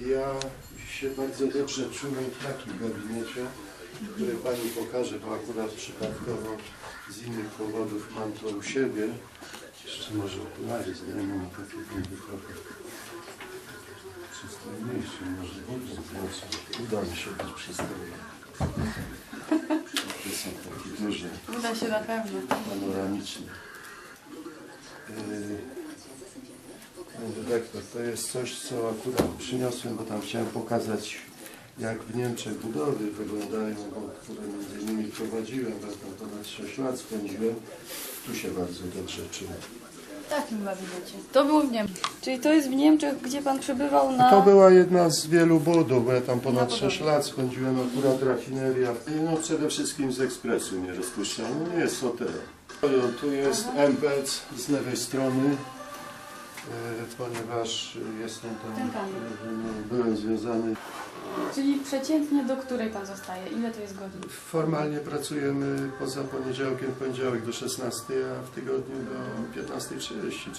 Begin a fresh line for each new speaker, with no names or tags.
Ja się bardzo dobrze czułem w takim gabinecie, który Pani pokaże, bo akurat przypadkowo z innych powodów mam to u siebie. Jeszcze może okulary zdejmę mi takie będzie trochę przystojniejsze, może buty włosy. Uda mi się być przystojny. To są takie duże
Uda się na pewno.
panoramiczny. Dyrektor, to jest coś, co akurat przyniosłem, bo tam chciałem pokazać, jak w Niemczech budowy wyglądają, bo które między innymi prowadziłem, bo tam ponad 6 lat spędziłem. Tu się bardzo dobrze czułem.
Takim gabinecie. To było w Niemczech. Czyli to jest w Niemczech, gdzie pan przebywał na...
To była jedna z wielu budów, bo ja tam
Na
ponad
budowie.
6 lat spędziłem, akurat rafineria. No przede wszystkim z ekspresu nie rozpuszczano, nie jest hotel. Tu jest MPC z lewej strony, ponieważ jestem tam,
Ten pan.
e, byłem związany.
Czyli przeciętnie do której pan zostaje? Ile to jest godzin?
Formalnie pracujemy poza poniedziałkiem, poniedziałek do 16, a w tygodniu do 15.30.